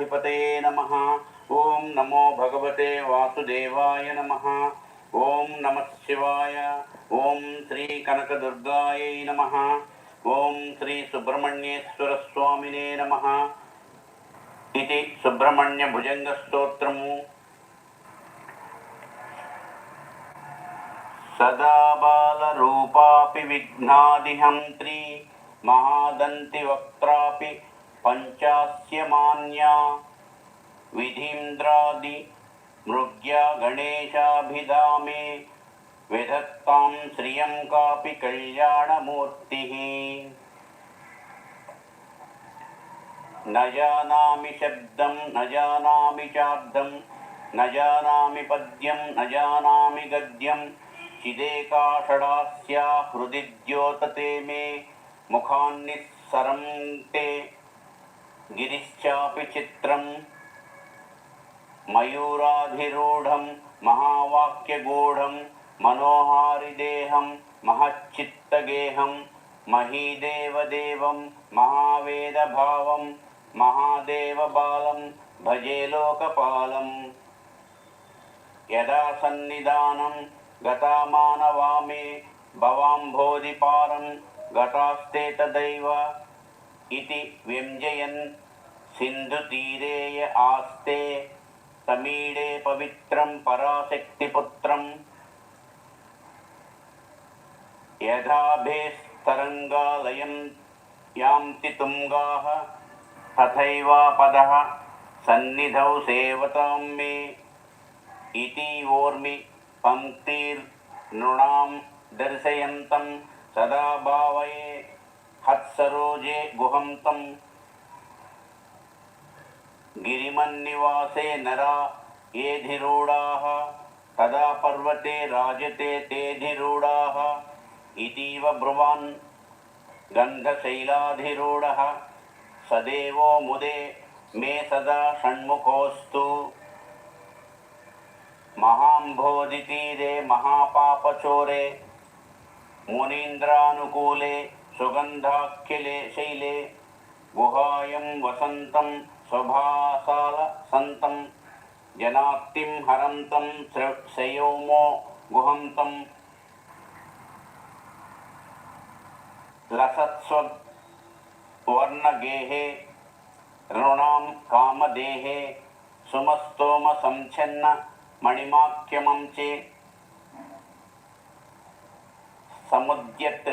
గణాధిపతये నమ. ఓం నమో భగవతే వాసుదేవాయ నమ. ఓం నమ శివాయ. ఓం శ్రీ కనకదుర్గాయై నమ. ఓం శ్రీ సుబ్రహ్మణ్యేశ్వర స్వామినే నమ. ఇది సుబ్రహ్మణ్య భుజంగ స్తోత్రము సదా బాలరూపాపి విఘ్నాదిహంత్రి మహాదంతి వక్త్రాపి पञ्चास्यमान्या विधीन्द्रादि मृग्या गणेशाभिधामे विधत्तां श्रियं कापि कल्याणमूर्तिः। न जानामि शब्दं, न जानामि चाब्दं, न जानामि पद्यं, न जानामि गद्यं। चिदेकाषडास्या हृदि द्योतते मे मुखान्निःसरं ते గిరిశ్చాపి చిత్రం మయూరాధిరూఢం మహావాక్యగూఢం మనోహారిదేహం మహచ్చిత్తగేహం మహీదేవదేవం మహావేదభావం మహాదేవబాలం భజే లోకపాలం యదా సన్నిధానం గతామానవామే భవాంభోధిపారం గతాస్తే తదైవ ఇది వ్యంజయన్ व्यञ्जयन् सिन्धुतीरेय आस्ते समीडे पवित्रं पराशक्तिपुत्रं यथाभेस्तरङ्गालयं यान्ति तुङ्गाः तथैवापदः सन्निधौ सेवतां मे इति वोर्मि पङ्क्तिर्नृणां दर्शयन्तं सदा भावये हत्सरोजे गुहं तं గిరిమన్నివాసే నరా ఏధిరూఢాः తదా పర్వతే రాజతే తేధిరూఢాः ఇతీవ బ్రువాన్ గంధశైలాధిరూఢः సదేవో ముదే మే సదా షణ్ముఖోస్తు మహాంభోధితీరే మహాపాపచోరే మునీంద్రానుకూలే సుగంధాఖ్యలే శైలే గుహాయం వసంతం वसन्तं स्वभासालसन्तं जनाक्तिं हरन्तं सयोमो गुहन्तं लसत्स्वर्णगेहे ऋणां कामदेहे सुमस्तोमसंच्छन्न मणिमाख्यमं चे समुद्यत्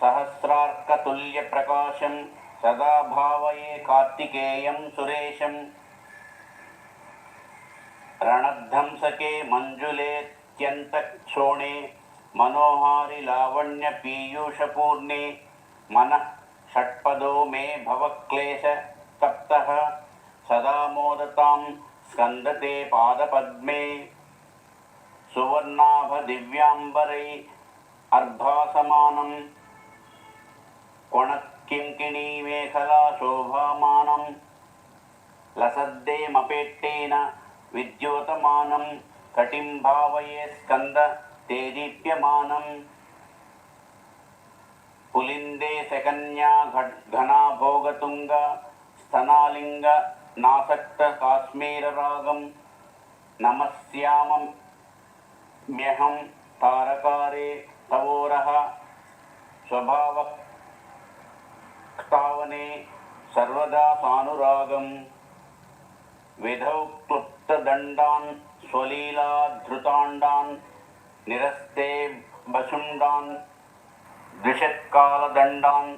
सहस्रार्कतुल्यप्रकाशं सदा भावये कार्तिकेयं सुरेशम् रणध्वंसके मञ्जुलेत्यन्तक्षोणे मनोहारि लावण्यपीयूषपूर्णे मनः षट्पदो मे भवक्लेशतप्तः सदा मोदतां स्कन्दते पादपद्मे। सुवर्णाभदिव्याम्बरै अर्भासमानं कोणकिङ्किणीमेखला शोभामानं लसद्देमपेट्टेन विद्योतमानं कटिं भावये स्कन्द तेदीप्यमानम् पुलिन्दे सकन्या घ- घना भोगतुङ्ग स्तनालिङ्ग नासक्त काश्मीररागं नमस्यामम्यहं तारकारे तवोरः स्वभावक्तावने सर्वदा सानुरागम्। विधौ क्लुप्तदण्डान् स्वलीलाधृताण्डान् निरस्ते भशुण्डान् द्विषत्कालदण्डान्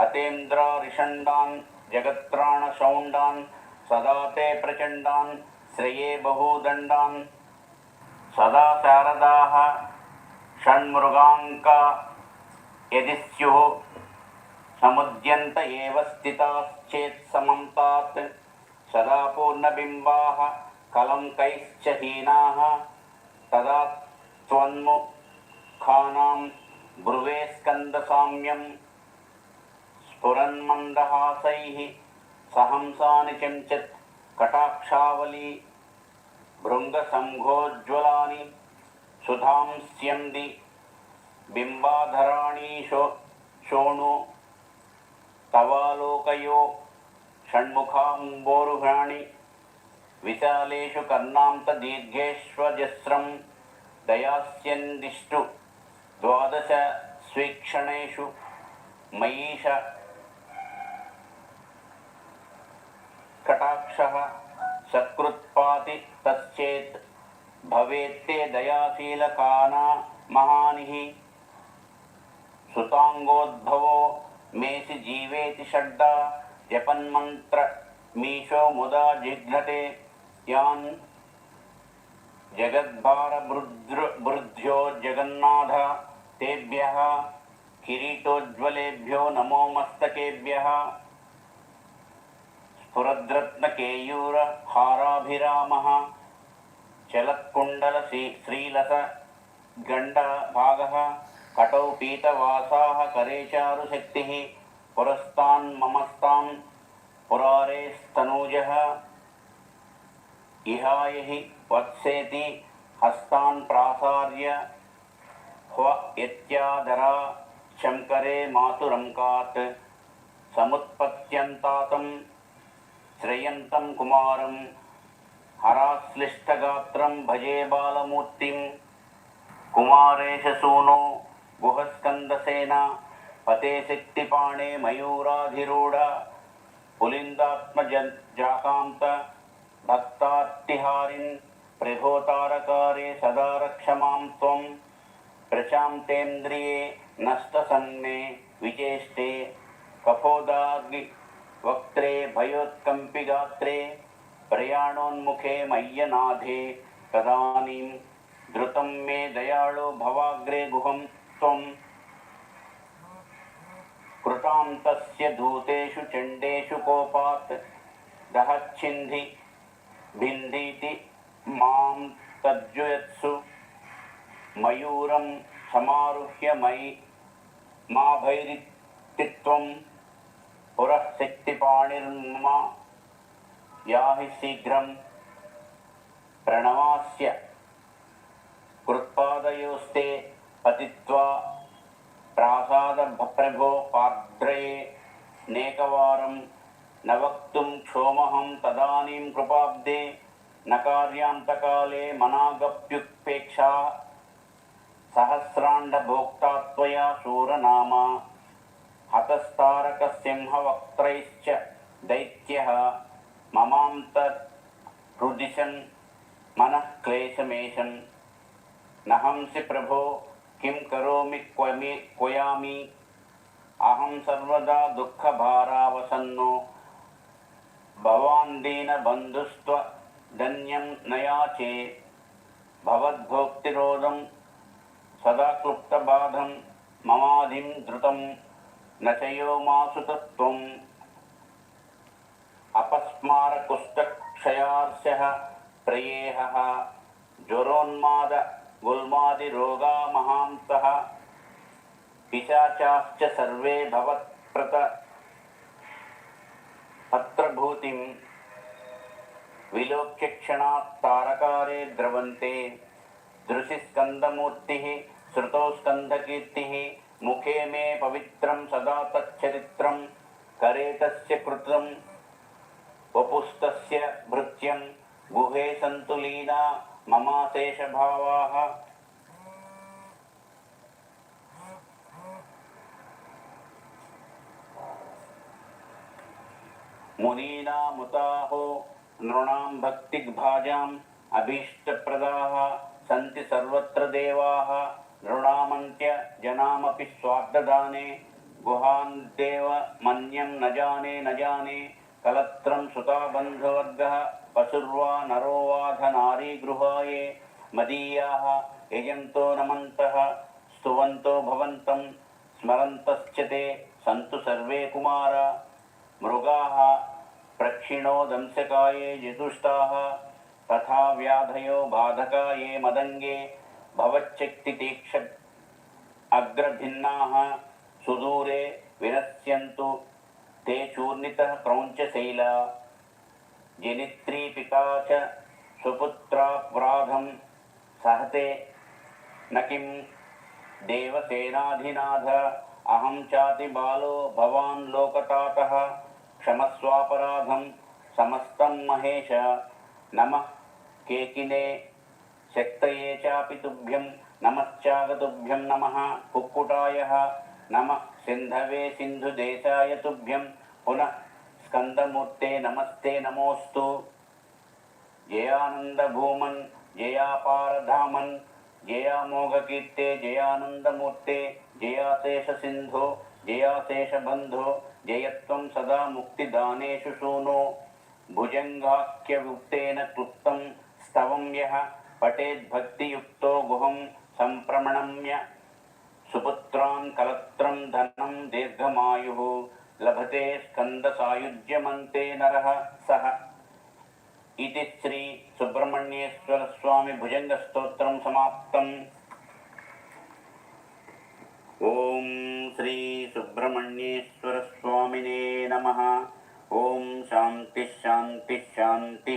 हतेन्द्रारिषण्डान् जगत्राणशौण्डान् सदा ते प्रचण्डान् श्रये बहुदण्डान्। सदा शारदाः षण्मृगाङ्का यदि स्युः సముద్యంత ఏవ స్థితాశ్చేత్ సమం తాత్. సదా పూర్ణబింబా కలంకైశ్చ హీనా. తదా త్వన్ముఖానాం బ్రువే స్కందసామ్యం స్ఫురన్మందహాసై. సహంసాని కించిత్ కటాక్షావళీ భృంగసంఘోజ్వలాని సుధాంస్యంది. బింబాధరాణీ శో శోణు తవాలోకయో షణ్ముఖాంబోరుఘాణి విశాలేషు కర్ణాంత దీర్ఘేష్వజస్రం దయాస్యందిష్టు ద్వాదశ స్వీక్షణేషు మయీష కటాక్ష సత్కృత్పాతి తశ్చేత్ భవేత్తే దయాశీలకానా మహాని సుతాంగోద్భవో मेषि जीवेति षड्डा जपन्मन्त्र, मीशो मुदा जिघ्नते, यान् जगद्भारभृद्भृद्भ्यो जगन्नाथ, तेभ्यः, किरीटोज्ज्वलेभ्यो नमो मस्तकेभ्यः स्फुरद्रत्नकेयूरहाराभिरामः चलत्कुण्डलसी श्रीलसगण्डभागः कटौ पीतवासाः करे चारुशक्तिः। पुरस्तान्ममस्तां पुरारेस्तनूजः इहाय हि वत्सेति हस्तान् प्रासार्य ह्व यत्यादरा शङ्करे मातुरङ्कात् समुत्पत्यन्तातं श्रयन्तं कुमारं हराश्लिष्टगात्रं भजे बालमूर्तिं कुमारेशसूनो గుహస్కందసేన పతే శక్తిపాణే మయూరాధిరూఢ పులిందాత్మజ జాకాంత భక్తార్తిహారిన్ ప్రధోతారకారే సదా రక్షమాం త్వం ప్రశాంతేంద్రియే నష్టసన్నే విచేష్టే కఫోదాగ్ని వక్త్రే భయోత్కంపిగాత్రే ప్రయాణోన్ముఖే మయ్యనాథే తదానీం ధృతం మే దయాళో భవాగ్రే గుహం त्वं कृतां तस्य धूतेषु चण्डेषु कोपात् दहच्छिन्धि भिन्धीति मां तज्जुयत्सु मयूरं समारुह्य मयि मा भैरित्तित्वं पुरः शक्तिपाणिर्मम याहि न कार्यान्तकाले मनागप्युत्पेक्षा सहस्राण्डभोक्ता त्वया शूरनामा हतस्तारकसिंहवक्त्रैश्च दैत्यः ममान्तर्हृदिशन् मनः क्लेशमेशन् न हंसि प्रभो किं करोमि क्वमि क्वयामि अहं सर्वदा दुःखभारावसन्नो भवान् दीनबन्धुस्त्व धन्यं न याचे भवद्भोक्तिरोधं सदा क्लुप्तबाधं ममाधिं धृतं न चयो मासु तत्त्वम् अपस्मारकुष्ठक्षयार्षः प्रियेहः, ज्वरोन्माद गुल्मादिरोगा महान्तः पिशाचाश्च सर्वे भवत्प्रत पत्रभूतिं विलोक्य क्षणात् तारकारे द्रवन्ते। दृशिस्कन्दमूर्तिः श्रुतौ स्कन्दकीर्तिः मुखे मे पवित्रं सदा तच्चरित्रं करे तस्य कृतं भृत्यं गुहे सन्तु लीना ममाशेषभावाः। मुनीनामुताहो नृणां भक्तिग्भाजाम् अभीष्टप्रदाः सन्ति सर्वत्र देवाः। नृणामन्त्य जनामपि स्वार्थदाने गुहान्देव मन्यं न जाने न जाने। कलत्रं सुता बन्धुवर्गः पशुर्वा नरो वाधनारी गृहाये। मदीयाः यजन्तो नमन्तः, स्तुवन्तो भवन्तं, स्मरन्तश्च ते। सन्तु सर्वे कुमार। मृगाः प्रक्षिणो दंशकाये जितुष्टाः, तथा व्याधयो बाधकाये मदङ्गे भवच्चक्तितीक्ष अग्रभिन्नाः, सुदूरे विनश्यन्तु, ते चूर्णितः क्रौञ्चशैला जनित्रीपिता च सुपुत्राप्राधं सहते, न किं देवसेनाधिनाथ, अहं चाति बालो भवान् लोकतातः। క్షమస్వాపరాధం సమస్తం మహేష నమ కేకినే శక్తయే చాపి తుభ్యం నమశ్చాగతుభ్యం నమ కుక్కుటాయ నమ సింధవే సింధుదేశాయ తుభ్యం పునః స్కందమూర్తే నమస్తే నమోస్తు జయానందభూమన్ జయాపారధామన్ జయామోఘకీర్తే జయానందమూర్తే జయాశేషసింధో जयाशेषसिन्धो जयाशेषबन्धो जयत्वं सदा मुक्तिदानेषु शूनो। भुजङ्गाख्यवृत्तेन क्लुप्तं स्तवं यः पठेद्भक्तियुक्तो गुहं सम्प्रमणम्य सुपुत्रान् कलत्रं धनं दीर्घमायुः लभते स्कन्दसायुज्यमन्ते नरः सः। इति श्री सुब्रह्मण्येश्वरस्वामि भुजङ्गस्तोत्रं समाप्तम्। సుబ్రహ్మణ్యేశ్వర స్వామినే నమ ఓం శాంతి శాంతి శాంతి